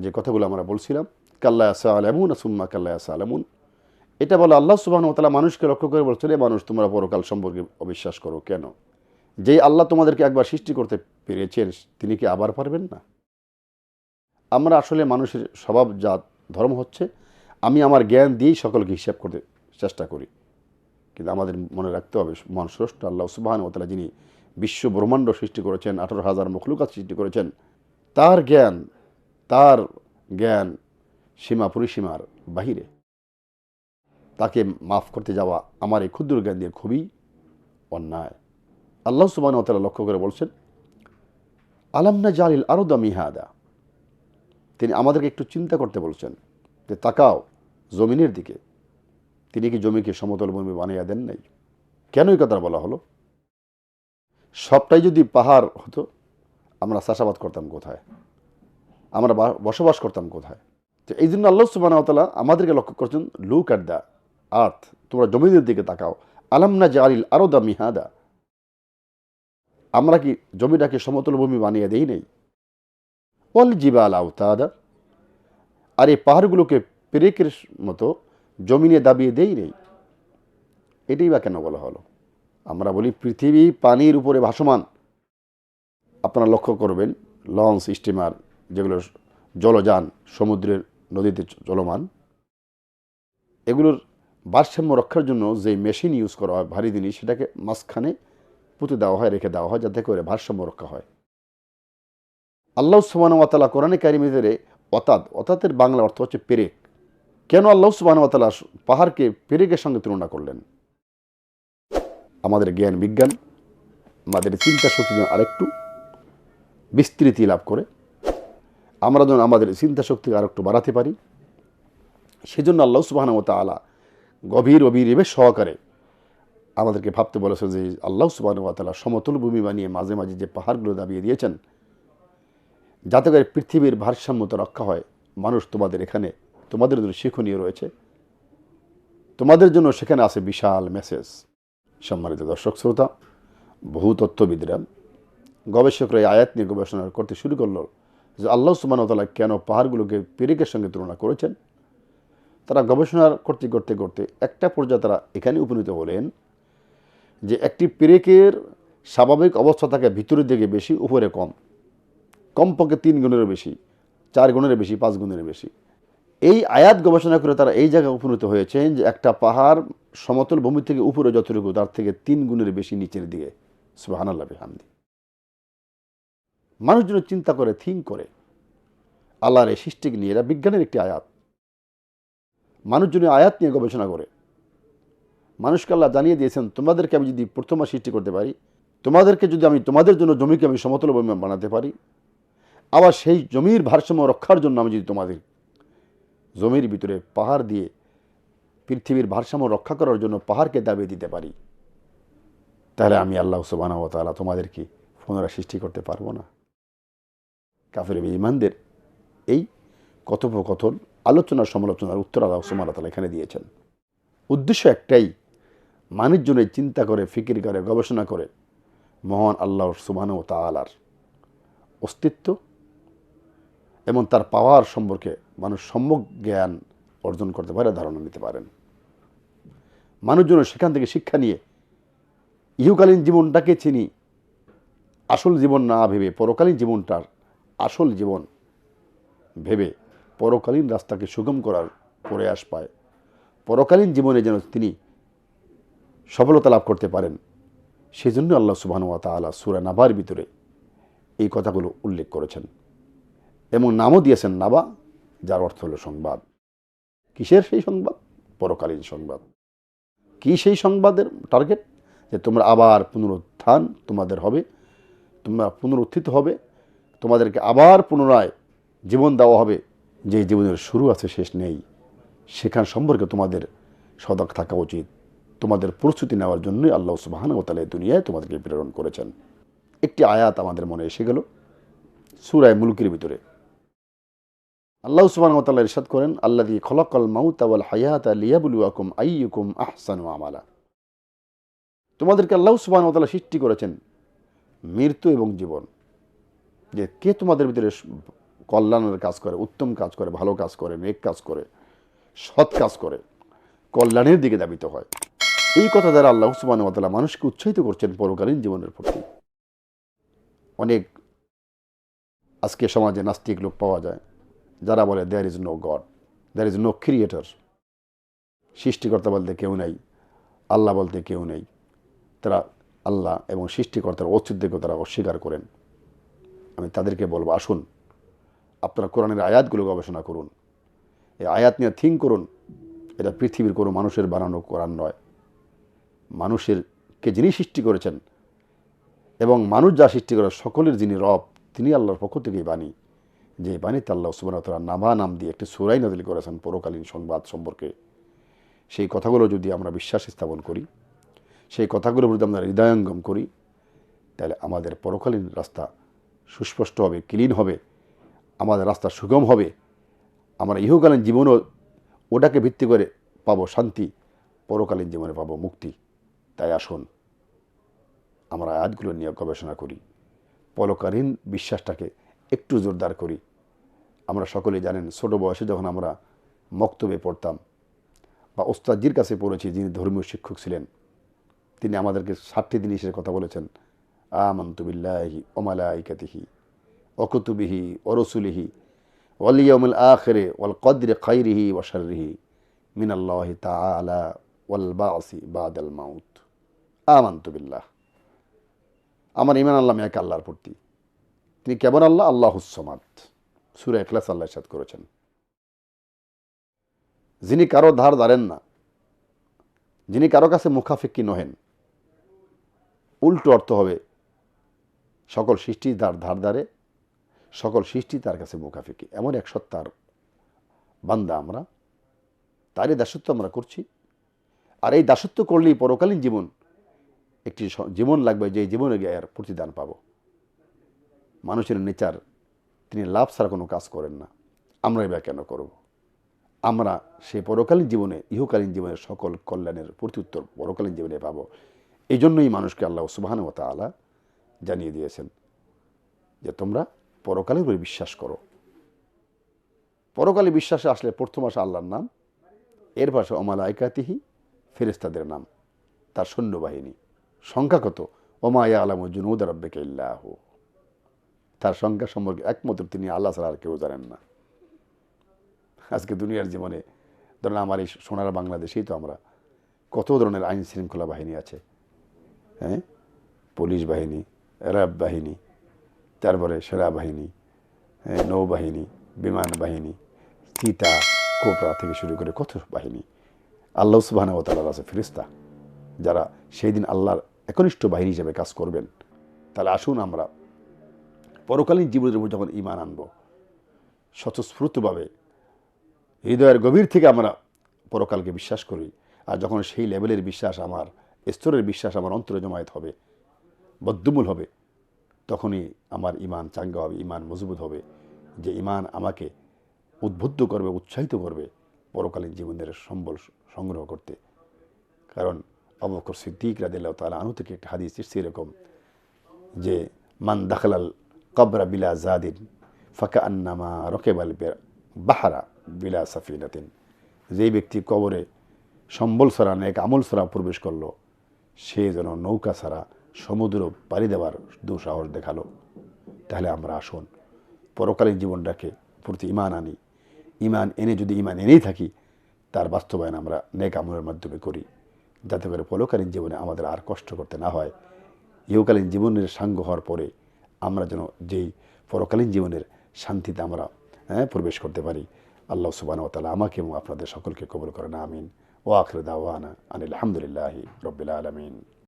যে কথাগুলো আমরা বলছিলাম, কাল্লা আসা আলামুন সুম্মা কাল্লা আসা আলামুন এটা বলে আল্লাহ সুবাহ তালা মানুষকে লক্ষ্য করে বলছিল "এ মানুষ, তোমরা পরকাল সম্পর্কে অবিশ্বাস করো কেন? যেই আল্লাহ তোমাদেরকে একবার সৃষ্টি করতে পেরেছেন, তিনি কি আবার পারবেন না? আমরা আসলে মানুষের স্বভাব জাত, ধর্ম হচ্ছে, আমি আমার জ্ঞান দিয়েই সকলকে হিসাব করতে চেষ্টা করি। কিন্তু আমাদের মনে রাখতে হবে, মন স্রষ্ট আল্লাহ সুবাহান ওতালা যিনি বিশ্ব ব্রহ্মাণ্ড সৃষ্টি করেছেন, আঠারো হাজার মখলুকাত সৃষ্টি করেছেন, তার জ্ঞান তার জ্ঞান সীমা পরিসীমার বাহিরে। তাকে মাফ করতে যাওয়া আমার এই ক্ষুদ্র জ্ঞান দিয়ে খুবই অন্যায়। আল্লাহ সুবাহ তালা লক্ষ্য করে বলছেন আলামনা জালিল আরও মিহাদা? তিনি আমাদেরকে একটু চিন্তা করতে বলছেন যে, তাকাও জমিনের দিকে। তিনি কি জমিকে সমতল ভূমি বানিয়ে দেন নাই? কেন এই কথা বলা হলো? সবটাই যদি পাহাড় হতো, আমরা চাষাবাদ করতাম কোথায়? আমরা বসবাস করতাম কোথায়? তো এই জন্য আল্লাহ সুবাহ তালা আমাদেরকে লক্ষ্য করছেন লুক অ্যাট দ্য আর্থ তোমরা জমিনের দিকে তাকাও। আলামনা জালিল আরও দা মিহাদা। আমরা কি জমিটাকে সমতল ভূমি বানিয়ে দেই নেই? অল জিবাল আউতাদা আর এই পাহাড়গুলোকে পেরেকের মতো জমিনে দাবিয়ে দেই নেই। এটাই বা কেন বলা হলো? আমরা বলি পৃথিবী পানির উপরে ভাসমান। আপনারা লক্ষ্য করবেন, লঞ্চ স্টিমার যেগুলো জলযান, সমুদ্রের নদীতে চলমান, এগুলোর ভারসাম্য রক্ষার জন্য যে মেশিন ইউজ করা হয় ভারী জিনিস, সেটাকে মাঝখানে পুঁতে দেওয়া হয়, রেখে দেওয়া হয় যাতে করে ভারসাম্য রক্ষা হয়। আল্লাহ সুবান ওয়াতালা কোরআনে কারিমিদের অতাদ অতাতের বাংলা অর্থ হচ্ছে পেরেক। কেন আল্লাহ সুবান ওয়াতালা পাহাড়কে পেরেকের সঙ্গে তুলনা করলেন? আমাদের জ্ঞান বিজ্ঞান, আমাদের চিন্তা শক্তি আরেকটু বিস্তৃতি লাভ করে আমরা যেন আমাদের চিন্তা শক্তিকে আরেকটু বাড়াতে পারি। সেজন্য আল্লাহ সুবাহান তালা গভীর অবিরেবে সহকারে আমাদেরকে ভাবতে বলেছে যে আল্লাহ সুবাহ তালা সমতল ভূমি বানিয়ে মাঝে মাঝে যে পাহাড়গুলো দাবিয়ে দিয়েছেন, যাতে করে পৃথিবীর ভারসাম্যতা রক্ষা হয়, মানুষ তোমাদের এখানে তোমাদের জন্য শিক্ষণীয় রয়েছে। তোমাদের জন্য সেখানে আছে বিশাল মেসেজ। সম্মানিত দর্শক, শ্রোতা, বহু তথ্যবিদরা গবেষকরা এই আয়াত নিয়ে গবেষণা করতে শুরু করল। যে আল্লাহ সুবাহতালা কেন পাহাড়গুলোকে পেরেকের সঙ্গে তুলনা করেছেন? তারা গবেষণা করতে করতে করতে একটা পর্যায়ে তারা এখানে উপনীত হলেন যে একটি পেরেকের স্বাভাবিক অবস্থা থাকে ভিতরের দিকে বেশি, উপরে কম। কমপক্ষে তিন গুণেরও বেশি, চার গুণের বেশি, পাঁচ গুণের বেশি। এই আয়াত গবেষণা করে তারা এই জায়গায় উপনীত হয়েছেন যে একটা পাহাড় সমতল ভূমি থেকে উপরে যতটুকু, তার থেকে তিন গুণের বেশি নিচের দিকে। সুবাহান্লাহ হামদি মানুষ যেন চিন্তা করে থিঙ্ক করে। আল্লাহর এই সৃষ্টিকে নিয়ে এরা বিজ্ঞানের একটি আয়াত। মানুষ আয়াত নিয়ে গবেষণা করে। মানুষকে আল্লাহ জানিয়ে দিয়েছেন, তোমাদেরকে আমি যদি প্রথমা সৃষ্টি করতে পারি, তোমাদেরকে যদি আমি, তোমাদের জন্য জমিকে আমি সমতল ভূমি বানাতে পারি, আবার সেই জমির ভারসাম্য রক্ষার জন্য আমি যদি তোমাদের জমির ভিতরে পাহাড় দিয়ে পৃথিবীর ভারসাম্য রক্ষা করার জন্য পাহাড়কে দাবিয়ে দিতে পারি, তাহলে আমি আল্লাহ সুবাহ তোমাদেরকে পুনরায় সৃষ্টি করতে পারব না। কাফের ইমানদের এই কথোপকথন, আলোচনা, সমালোচনার উত্তর আল্লাহ সুমান তালা এখানে দিয়েছেন। উদ্দেশ্য একটাই মানুষজনে চিন্তা করে, ফিকির করে, গবেষণা করে, মহান আল্লাহর সুবাহ ও তালার অস্তিত্ব এবং তার পাওয়ার সম্পর্কে মানুষ সম্যক জ্ঞান অর্জন করতে পারে, ধারণা নিতে পারেন। মানুষজন সেখান থেকে শিক্ষা নিয়ে ইহুকালীন জীবনটাকে চিনি, আসল জীবন না ভেবে পরকালীন জীবনটার আসল জীবন। ভেবে পরকালীন রাস্তাকে সুগম করার প্রয়াস পায়। পরকালীন জীবনে যেন তিনি সফলতা লাভ করতে পারেন, সেজন্য আল্লাহ সুবাহানুয়া তালা সুরা নাবার ভিতরে এই কথাগুলো উল্লেখ করেছেন। এবং নামও দিয়েছেন নাবা, যার অর্থ হলো সংবাদ। কিসের সেই সংবাদ? পরকালীন সংবাদ। কি সেই সংবাদের টার্গেট যে তোমরা আবার পুনরুত্থান তোমাদের হবে, তোমরা পুনরুত্থিত হবে তোমাদেরকে আবার পুনরায় জীবন দেওয়া হবে। যে জীবনের শুরু আছে, শেষ নেই। সেখান সম্পর্কে তোমাদের সদক থাকা উচিত। তোমাদের প্রস্তুতি নেওয়ার জন্যই আল্লাহ সুবাহান ও তালা দুনিয়ায় তোমাদেরকে প্রেরণ করেছেন। একটি আয়াত আমাদের মনে এসে গেল, সুরায় মুলকির ভিতরে। আল্লাহ সুবাহ তাল্লাহ ইরশাদ করেন আল্লাহ দিয়ে খলকল মাউত আওয়াল হায়াত লিয়াবুলুয়াকুম আইয়ুকুম আহসানু আমালা। তোমাদেরকে আল্লাহ সুবাহ তাল্লাহ সৃষ্টি করেছেন মৃত্যু এবং জীবন। যে কে তোমাদের ভিতরে কল্যাণের কাজ করে, উত্তম কাজ করে, ভালো কাজ করে, নেক কাজ করে, সৎ কাজ করে, কল্যাণের দিকে দাবিত হয়। এই কথা দ্বারা আল্লাহ সুবাহ তালা মানুষকে উৎসাহিত করছেন পরকালীন জীবনের প্রতি। অনেক আজকে সমাজে নাস্তিক লোক পাওয়া যায়, যারা বলে there is no god there is no creator সৃষ্টিকর্তা বলতে কেউ নেই, আল্লাহ বলতে কেউ নেই। তারা আল্লাহ এবং সৃষ্টিকর্তার অস্তিত্বকে তারা অস্বীকার করেন। আমি তাদেরকে বলব, আসুন, আপনারা কোরআনের আয়াতগুলো গবেষণা করুন। এই আয়াত নিয়ে থিঙ্ক করুন, এটা পৃথিবীর কোনো মানুষের বানানো কোরআন নয়। মানুষের কে যিনি সৃষ্টি করেছেন এবং মানুষ যা সৃষ্টি করে, সকলের যিনি রব, তিনি আল্লাহর পক্ষ থেকেই বাণী। যে বাণীতে আল্লাহ সুবাহতলা নাভা নাম দিয়ে একটি সুরাই নাদিল করেছেন পরকালীন সংবাদ সম্পর্কে। সেই কথাগুলো যদি আমরা বিশ্বাস স্থাপন করি, সেই কথাগুলোর প্রতি আমরা হৃদয়ঙ্গম করি, তাহলে আমাদের পরকালীন রাস্তা সুস্পষ্ট হবে ক্লিন হবে, আমাদের রাস্তা সুগম হবে, আমরা ইহকালীন জীবনও ওটাকে ভিত্তি করে পাবো শান্তি, পরকালীন জীবনে পাবো মুক্তি। তাই আসুন, আমরা আয়াতগুলো নিয়ে গবেষণা করি, পরকালীন বিশ্বাসটাকে একটু জোরদার করি। আমরা সকলে জানেন, ছোটো বয়সে যখন আমরা মক্তবে পড়তাম, বা ওস্তাদজির কাছে পড়েছি যিনি ধর্মীয় শিক্ষক ছিলেন, তিনি আমাদেরকে ষাটটি জিনিসের কথা বলেছেন আমন্তবিল্লাহি ওমালাইকাতিহি অকুতুবিহি ওরসুলিহি ওয়ালিয়মুল আখরে ওয়াল কদ্রে খাইরিহি ওয়াশারিহি মিনাল্লাহি তাআলা ওয়াল বাসি বাদাল মাউত। আমান্তবিল্লাহ আমার ইমান আল্লাহ এক আল্লাহর প্রতি। তিনি কেমন আল্লাহ আল্লাহ হুসমাদ সুরে এখলাস আল্লাহ সাদ করেছেন। যিনি কারও ধার দাঁড়েন না, যিনি কারও কাছে মুখাফিক্কি নহেন, উল্টো অর্থ হবে সকল সৃষ্টি তার ধার ধারে সকল সৃষ্টি তার কাছে মুখাফিকি। এমন এক সত্তার বান্দা আমরা, তারই দাসত্ব আমরা করছি। আর এই দাসত্ব করলেই পরকালীন জীবন একটি জীবন লাগবে যে জীবনে এর প্রতিদান পাব। মানুষের নেচার, তিনি লাভ ছাড়া কোনো কাজ করেন না। আমরা এবার কেন করব? আমরা সেই পরকালীন জীবনে, ইহকালীন জীবনের সকল কল্যাণের প্রত্যুত্তর পরকালীন জীবনে পাব। এই জন্যই মানুষকে আল্লাহ সুবাহান ও তালা জানিয়ে দিয়েছেন যে তোমরা পরকালের উপরে বিশ্বাস করো। পরকালে বিশ্বাসে আসলে প্রথম আসে আল্লাহর নাম এর পাশে অমালা আইকাতিহি ফেরেস্তাদের নাম, তার সৈন্যবাহিনী। সংখ্যা কত? ওমায়া আলাম জুনুদ রব্বেকে ইল্লাহ। তার সংখ্যা সম্পর্কে একমাত্র তিনি আল্লাহ ছাড়া আর কেউ জানেন না। আজকে দুনিয়ার জীবনে ধরেন আমার এই সোনার বাংলাদেশেই তো আমরা কত ধরনের আইন শৃঙ্খলা বাহিনী আছে হ্যাঁ? পুলিশ বাহিনী র্যাব বাহিনী তারপরে সেরা বাহিনী হ্যাঁ, নৌবাহিনী বিমান বাহিনী চিতা কোপরা থেকে শুরু করে কত বাহিনী। আল্লাহ সুবাহ আছে ফিরিস্তা যারা সেই দিন আল্লাহর একনিষ্ঠ বাহিনী হিসেবে কাজ করবেন। তাহলে আসুন আমরা পরকালীন জীবনের উপর যখন ইমান আনব স্বতঃস্ফূর্তভাবে হৃদয়ের গভীর থেকে আমরা পরকালকে বিশ্বাস করি। আর যখন সেই লেভেলের বিশ্বাস আমার স্তরের বিশ্বাস আমার অন্তরে জমায়েত হবে বদ্ধমূল হবে। তখনই আমার ইমান চাঙ্গা হবে ইমান মজবুত হবে। যে ইমান আমাকে উদ্বুদ্ধ করবে, উৎসাহিত করবে পরকালীন জীবনের সম্বল সংগ্রহ করতে। কারণ অবকর সিদ্দিক রাদিল্লাহ তালা আনু থেকে একটা হাদিস এসছে এরকম যে, মান দাখলাল কবরা বিলা জাদিন ফাঁকা আন্নামা রকেবাল বাহারা বিলা সাফিনাতিন। যেই ব্যক্তি কবরে সম্বল ছাড়া, নেক আমল ছাড়া প্রবেশ করল, সে যেন নৌকা ছাড়া সমুদ্র পাড়ি দেওয়ার দুঃসাহস দেখাল। তাহলে আমরা আসুন, পরকালীন জীবনটাকে প্রতি ইমান আনি। ইমান এনে যদি ইমান এনেই থাকি, তার বাস্তবায়ন আমরা নেক আমলের মাধ্যমে করি। যাতে করে পরকালীন জীবনে আমাদের আর কষ্ট করতে না হয়। ইহকালীন জীবনের সাঙ্গ হওয়ার পরে আমরা যেন যেই পরকালীন জীবনের শান্তিতে আমরা হ্যাঁ প্রবেশ করতে পারি। আল্লাহ সুবান তালা আমাকে এবং আপনাদের সকলকে কবল করেন, আমিন। ও আখরে দাওয়ানা আনিল আলহামদুলিল্লাহি রবিল আলমিন।